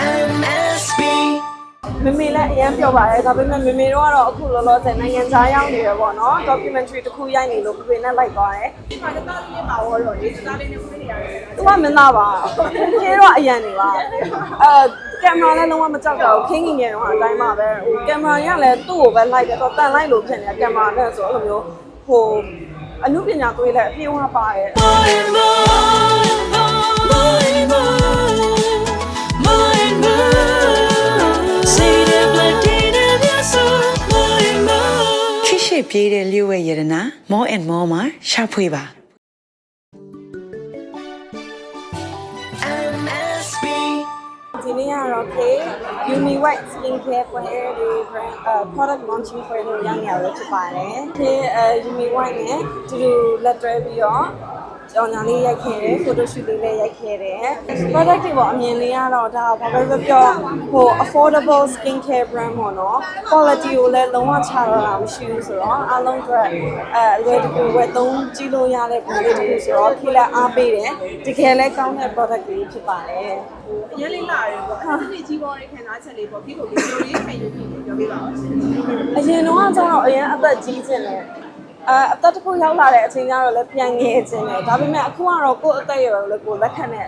MSB မမေလည်းအရန်ပြောပါတယ်ဒါပေမဲ့မမေတို့ကတော့အခုလောလောဆယ်နိုင်ငံခြားရောက်နေရပေါ့နော် documentary တစ်ခုရိုက်နေလို့ပြပြနဲ့လိုက်သွားတယ်ဒီမှာတက်သားလေးပါဝတော့လေတက်သားလေးနဲ့ဖွင့်နေရတယ်။ तू ကမင်းသားပါ။ခေတော့အရန်နေပါ။အဲကင်မရာလည်းလုံးဝမကြောက်တော့ဘူးခင်းငင်ငယ်တော့အတိုင်းပါပဲ။ဟိုကင်မရာကြီးကလည်းသူ့ကိုပဲလိုက်တယ်တော့တန်လိုက်လို့ဖြစ်နေတာကင်မရာနဲ့ဆိုအဲ့လိုမျိုးဟိုအမှုပညာသွေးလည်းအပြေးဝပါတယ် ပြေးတဲ့လျှို့ဝဲရတနာ more and more မှာရှာဖွေပါ MSB ။ဒီနေ့ကတော့ K Uni White Skin Care ပွဲဒီ brand အဲ product launching ပွဲလို့ရောက်နေရလို့ဖြစ်ပါတယ်။ K အဲ Uni White နဲ့တူတူလက်တွဲပြီးတော့ ကြောင်ညာလေးရိုက်ခဲ့တယ် photo shoot လေးလည်းရိုက်ခဲ့တယ် product တွေပေါ့အမြင်လေးကတော့ဒါဘာပဲပြောပြောဟို affordable skin care brand ပေါ့နော် quality ကိုလည်းလုံးဝချတော့တာမရှိဘူးဆိုတော့အားလုံးအတွက်အဲအလွယ်တကူဝယ်သုံးကြည့်လို့ရတဲ့ brand လေးတစ်ခုဆိုတော့ခေတ်လည်းအားပေးတယ်တကယ်လည်းကောင်းတဲ့ product လေးဖြစ်ပါတယ်အရင်လေးလာတယ်ပေါ့အဲ့ဒီကြီးပေါ်တဲ့ခံစားချက်လေးပေါ့ဒီကိုဒီလိုလေးခံယူပြီးပြောပြပါဦးရှင်အရင်တော့ကျတော့အရင်အသက်ကြီးခြင်းတယ် အဲအသက်တစ်ခုရောက်လာတဲ့အချိန်ကျတော့လည်းပြန်ငယ်ခြင်းတယ်ဒါပေမဲ့အခုကတော့ကိုယ့်အသက်အရွယ်ကိုလည်းကိုယ်လက်ခံတဲ့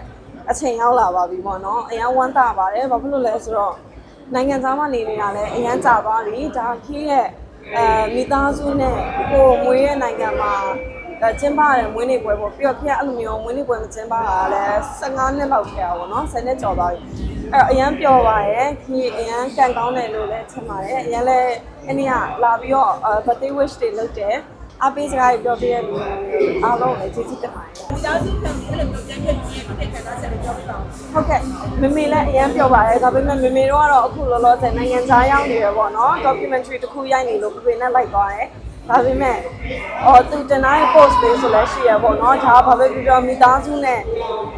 အချိန်ရောက်လာပါပြီပေါ့နော်အရင်ဝမ်းသာပါတယ်ဘာဖြစ်လို့လဲဆိုတော့နိုင်ငံသားမှနေနေတာလည်းအရင်ကြာသွားပြီဒါခီးရဲ့အဲမိသားစုနဲ့ကိုယ်မွေးရဲ့နိုင်ငံမှာအဲကျင်းပရတဲ့မွေးနေ့ပွဲပေါ့ပြီးတော့ဖေကအဲ့လိုမျိုးမွေးနေ့ပွဲမကျင်းပတာလည်း15နှစ်လောက်ကြာပါတော့10နှစ်ကျော်သွားပြီအဲ့တော့အရန်ပျော်ပါရဲ့ခီးအရန်ကန်ကောင်းတယ်လို့လည်းထင်ပါတယ်အရန်လည်းအဲ့ဒီကလာပြီးတော့ birthday wish တွေလုပ်တယ် အပေးစကားတွေပြောပြရတဲ့အားလုံးလည်းကျေးဇူးတင်ပါတယ်ဒီသားစုခံပြီးအဲ့လိုမျိုးကြက်ကြက်ကြီးတဲ့ခံစားချက်လေးပြောပြပါဦးဟုတ်ကဲ့မမေလည်းအရန်ပြောပါတယ်ဒါပေမဲ့မမေတို့ကတော့အခုလောလောဆယ်နိုင်ငံခြားရောက်နေရပေါ့နော် documentary တစ်ခုရိုက်နေလို့ပြပြနဲ့လိုက်သွားတယ် ဒါပေမဲ့အော်သူတင်တဲ့ post လေးဆိုလည်းရှိရပေါ့နော်ဒါဘာပဲပြောပြောမိသားစုနဲ့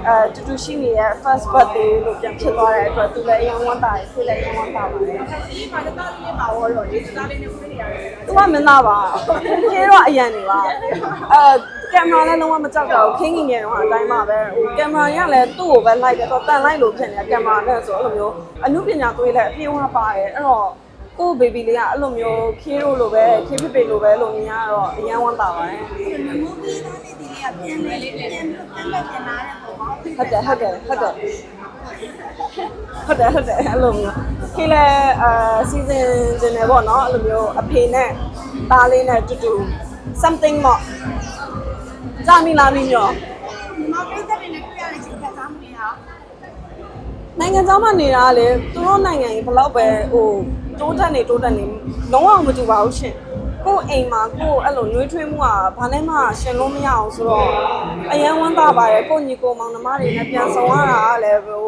အဲတူတူရှိနေတဲ့ first birthday လို့ပြန်ဖြစ်သွားတဲ့အတွက်သူလည်းအရန်ဝမ်းသာတယ်သူလည်းအရန်ဝမ်းသာပါတယ်ဒီမှာတက်သားလေးပါဝတော့လေတက်သားလေးနဲ့ဖွင့်နေရတယ်သူကမင်းသားပါခေတော့အရန်နေပါအဲကင်မရာလည်းလုံးဝမကြောက်တော့ဘူးခင်းငင်ငယ်တော့အတိုင်းပါပဲဟိုကင်မရာကြီးကလည်းသူ့ကိုပဲလိုက်တယ်တော့တန်လိုက်လို့ဖြစ်နေတာကင်မရာနဲ့ဆိုအဲ့လိုမျိုးအမှုပညာသွေးလည်းအပြေးဝပါတယ်အဲ့တော့ ကိုဘေဘီလေးကအဲ့လိုမျိုးခေးတို့လိုပဲခေးပြပေလိုပဲလို့မြင်ရတော့အရန်ဝမ်းသာပါတယ်မူဗီသားတဲ့ဒီလေးကပြန်လဲပြန်ပြန်ပြန်ပြန်လာတဲ့ပုံမှာဟုတ်တယ်ဟုတ်တယ်ဟုတ်တယ်ဟုတ်တယ်ဟုတ်တယ်အဲ့လိုမျိုးခေးလည်းအာစီဇန်ကျင်တယ်ပေါ့နော်အဲ့လိုမျိုးအဖေနဲ့သားလေးနဲ့တူတူ something ပေါ့ကြာမီလာမီညောဒီမှာပြည့်တဲ့တွေနဲ့တွေ့ရတဲ့ချိန်ကစားမှုတွေဟာနိုင်ငံသားမှနေတာကလေသူတို့နိုင်ငံကြီးဘလောက်ပဲဟို တိုးတက်နေတိုးတက်နေလုံးဝမတူပါဘူးရှင်ကို့အိမ်မှာကို့အဲ့လိုနှွေးထွေးမှုကဘာနဲ့မှရှင်လို့မရအောင်ဆိုတော့အရန်ဝမ်းသာပါတယ်ကို့ညီကိုမောင်နှမတွေနဲ့ပြန်ဆောင်ရတာကလည်းဟို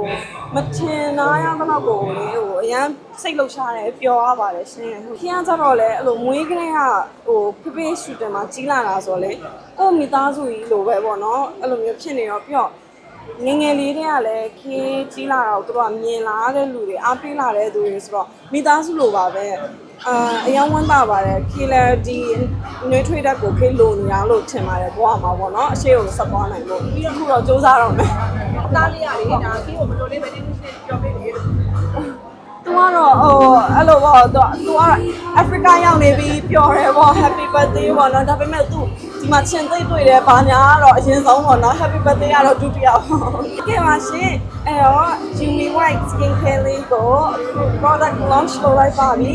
မထင်သားရသလောက်ကိုလေဟိုအရန်စိတ်လှုပ်ရှားတယ်ပျော်ရပါတယ်ရှင်ဟိုခင်ဗျားကြတော့လေအဲ့လိုမွေးကလေးကဟိုဖိဖိရှူတယ်မှာကြီးလာတာဆိုတော့လေကို့မိသားစုကြီးလိုပဲပေါ့နော်အဲ့လိုမျိုးဖြစ်နေတော့ပြော့ ငယ်ငယ်လေးတွေကလည်းခေးကြီးလာတော့သူတို့ကမြင်လာတဲ့လူတွေအားပေးလာတဲ့သူတွေဆိုတော့မိသားစုလိုပါပဲအာအယောင်ဝမ်းသာပါတယ်ခေးလည်းဒီနှွေးထွေးတတ်ကိုခေးလိုနေအောင်လို့ထင်ပါတယ်ဘဝမှာပေါ့နော်အရှိကိုဆက်သွားနိုင်လို့ပြီးတော့ခုတော့စူးစမ်းတော့မယ်သားလေးရလေဒါကြီးကိုဘယ်လိုလေးပဲနေနေပြောပြနေလို့သူကတော့ဟိုအဲ့လိုပေါ့သူသူကတော့ Africa ရောက်နေပြီးပျော်တယ်ပေါ့ Happy birthday ပေါ့နော်ဒါပေမဲ့သူဒီ မှာချင်သိပ်တွေ့တယ်ဘာညာကတော့အရင်ဆုံးပေါ့နော် Happy birthday ကတော့ဒုတိယပေါ့ကဲပါရှင်အဲ့တော့ Jimmy White Skin Care လေးကို product launch လုပ်လိုက်ပါပြီ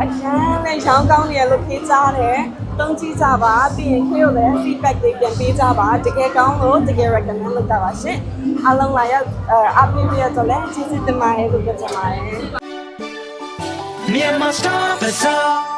အကျန်းနဲ့ရောင်းကောင်းနေရလို့ခေးကြတယ်တုံးကြည့်ကြပါပြီးရင်ခေးကိုလည်း feedback တွေပြန်ပေးကြပါတကယ်ကောင်းလို့တကယ် recommend လုပ်ကြပါရှင်အားလုံးလာရောက်အပေးပြရတော့လည်းကျေးဇူးတင်ပါတယ်လို့ပြောချင်ပါတယ် Myanmar Star Bazaar